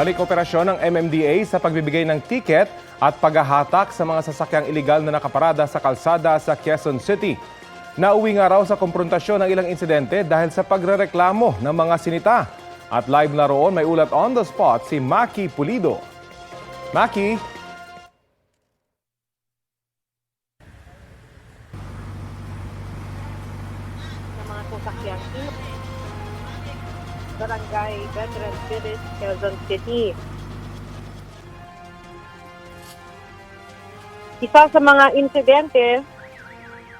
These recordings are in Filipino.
Balik operasyon ng MMDA sa pagbibigay ng ticket at paghahatak sa mga sasakyang iligal na nakaparada sa kalsada sa Quezon City. Nauwi nga raw sa komprontasyon ng ilang insidente dahil sa pagrereklamo ng mga sinita. At live na roon may ulat on the spot si Maki Pulido. Maki, ng mga sasakyan Barangay Veteran Village, Quezon City. Isa sa mga insidente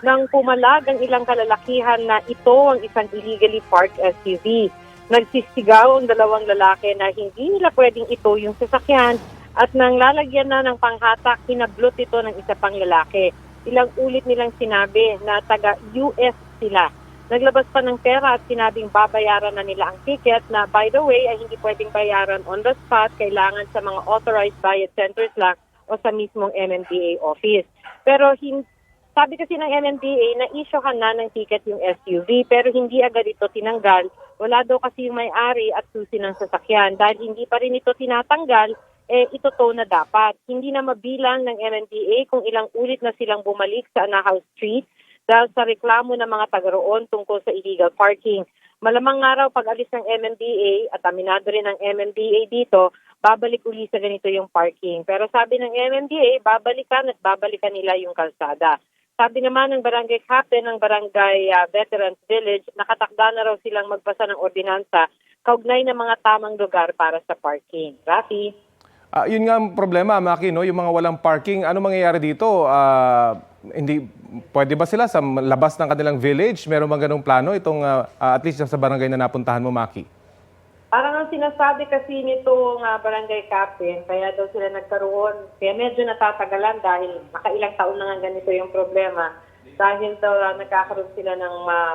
nang pumalag ang ilang kalalakihan na ito ang isang illegally parked SUV. Nagsisigaw ang dalawang lalaki na hindi nila pwedeng ito yung sasakyan at nang lalagyan na ng panghatak, hinablot ito ng isa pang lalaki. Ilang ulit nilang sinabi na taga-US sila. Naglabas pa ng pera at sinabing babayaran na nila ang ticket na by the way ay hindi pwedeng bayaran on the spot, kailangan sa mga authorized bayad centers lang o sa mismong MMDA office. Pero hin- sabi kasi ng MMDA na issuehan na ng ticket yung SUV pero hindi agad ito tinanggal. Wala daw kasi yung may-ari at susi ng sasakyan. Dahil hindi pa rin ito tinatanggal, eh ito to na dapat. Hindi na mabilang ng MMDA kung ilang ulit na silang bumalik sa Anahaw Street dahil sa reklamo ng mga taga roon tungkol sa illegal parking. Malamang nga raw pag alis ng MMDA at aminado rin ng MMDA dito, babalik uli sa ganito yung parking. Pero sabi ng MMDA, babalikan at babalikan nila yung kalsada. Sabi naman ng barangay captain ng barangay ah, Veterans Village, nakatakda na raw silang magpasa ng ordinansa kaugnay ng mga tamang lugar para sa parking. Rafi? ah, yun nga ang problema, Maki, no? yung mga walang parking. Ano mangyayari dito? Ah, hindi, pwede ba sila sa labas ng kanilang village? Meron bang ganong plano itong ah, at least sa barangay na napuntahan mo, Maki? Parang ang sinasabi kasi nitong ah, barangay captain, kaya daw sila nagkaroon, kaya medyo natatagalan dahil makailang taon na nga ganito yung problema. Dahil daw ah, nagkakaroon sila ng ah,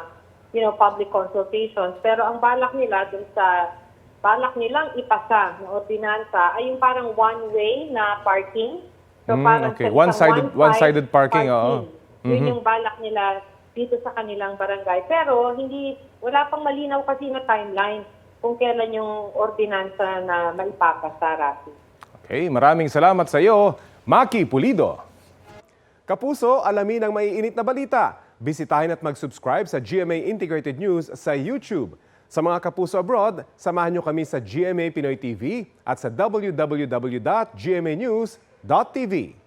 you know, public consultations. Pero ang balak nila dun sa balak nilang ipasa ng ordinansa ay yung parang one-way na parking. So Mm, parang okay. sa isang One-sided- one-sided parking, oo. Yun yung balak nila dito sa kanilang barangay. Pero hindi, wala pang malinaw kasi na timeline kung kailan yung ordinansa na maipapasa, Rafi. Okay, maraming salamat sa iyo, Maki Pulido. Kapuso, alamin ang maiinit na balita. Bisitahin at mag-subscribe sa GMA Integrated News sa YouTube. Sa mga kapuso abroad, samahan nyo kami sa GMA Pinoy TV at sa Dot www.dot.tv.